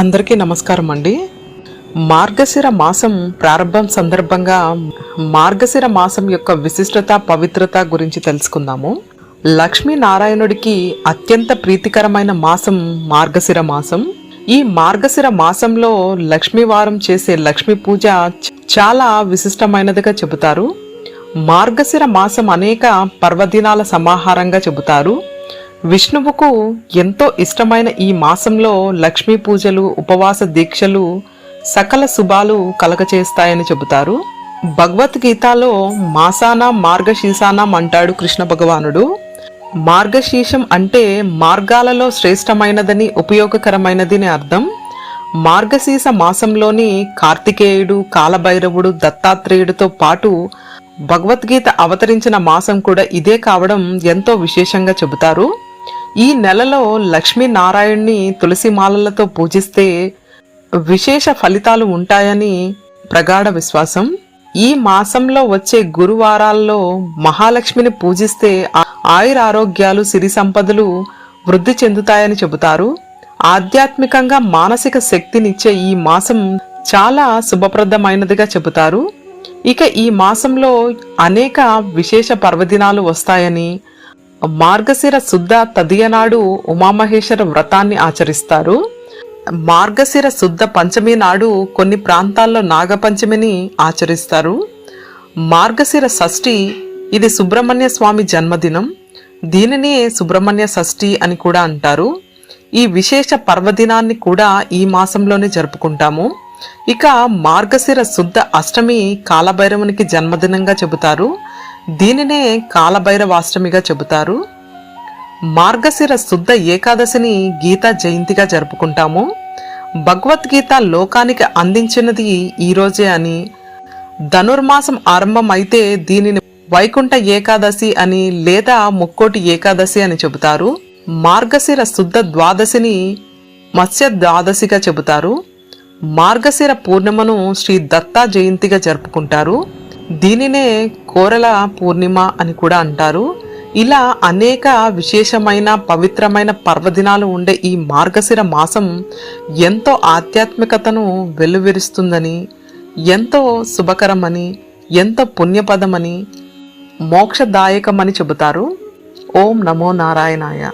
అందరికీ నమస్కారం అండి. మార్గశిర మాసం ప్రారంభం సందర్భంగా మార్గశిర మాసం యొక్క విశిష్టత పవిత్రత గురించి తెలుసుకుందాము. లక్ష్మీనారాయణుడికి అత్యంత ప్రీతికరమైన మాసం మార్గశిర మాసం. ఈ మార్గశిర మాసంలో లక్ష్మీవారం చేసే లక్ష్మీ పూజ చాలా విశిష్టమైనదిగా చెబుతారు. మార్గశిర మాసం అనేక పర్వదినాల సమాహారంగా చెబుతారు. విష్ణువుకు ఎంతో ఇష్టమైన ఈ మాసంలో లక్ష్మీ పూజలు ఉపవాస దీక్షలు సకల శుభాలు కలగచేస్తాయని చెబుతారు. భగవద్గీతలో మాసాన మార్గశీసానం అంటాడు కృష్ణ భగవానుడు. మార్గశీర్షం అంటే మార్గాలలో శ్రేష్టమైనదని ఉపయోగకరమైనది అని అర్థం. మార్గశీష మాసంలోని కార్తికేయుడు కాలభైరవుడు దత్తాత్రేయుడితో పాటు భగవద్గీత అవతరించిన మాసం కూడా ఇదే కావడం ఎంతో విశేషంగా చెబుతారు. ఈ నెలలో లక్ష్మీనారాయణ్ణి తులసి మాలలతో పూజిస్తే విశేష ఫలితాలు ఉంటాయని ప్రగాఢ విశ్వాసం. ఈ మాసంలో వచ్చే గురువారాల్లో మహాలక్ష్మిని పూజిస్తే ఆయురారోగ్యాలు సిరి సంపదలు వృద్ధి చెందుతాయని చెబుతారు. ఆధ్యాత్మికంగా మానసిక శక్తినిచ్చే ఈ మాసం చాలా శుభప్రదమైనదిగా చెబుతారు. ఇక ఈ మాసంలో అనేక విశేష పర్వదినాలు వస్తాయని మార్గశిర శుద్ధ తదియనాడు ఉమామహేశ్వర వ్రతాన్ని ఆచరిస్తారు. మార్గశిర శుద్ధ పంచమి నాడు కొన్ని ప్రాంతాల్లో నాగపంచమిని ఆచరిస్తారు. మార్గశిర షష్ఠి ఇది సుబ్రహ్మణ్య స్వామి జన్మదినం. దీనినే సుబ్రహ్మణ్య షష్ఠి అని కూడా అంటారు. ఈ విశేష పర్వదినాన్ని కూడా ఈ మాసంలోనే జరుపుకుంటాము. ఇక మార్గశిర శుద్ధ అష్టమి కాలభైరవునికి జన్మదినంగా చెబుతారు. దీనినే కాలభైరవాష్టమిగా చెబుతారు. మార్గశిర శుద్ధ ఏకాదశిని గీతా జయంతిగా జరుపుకుంటాము. భగవద్గీత లోకానికి అందించినది ఈ రోజే అని ధనుర్మాసం ఆరంభం అయితే దీనిని వైకుంఠ ఏకాదశి అని లేదా ముక్కోటి ఏకాదశి అని చెబుతారు. మార్గశిర శుద్ధ ద్వాదశిని మత్స్య ద్వాదశిగా చెబుతారు. మార్గశిర పూర్ణిమను శ్రీ దత్తా జయంతిగా జరుపుకుంటారు. దీనినే కోరల పూర్ణిమ అని కూడా అంటారు. ఇలా అనేక విశేషమైన పవిత్రమైన పర్వదినాలు ఉండే ఈ మార్గశిర మాసం ఎంతో ఆధ్యాత్మికతను వెల్లువిరుస్తుందని ఎంతో శుభకరమని ఎంతో పుణ్యపదమని మోక్షదాయకమని చెబుతారు. ఓం నమో నారాయణాయ.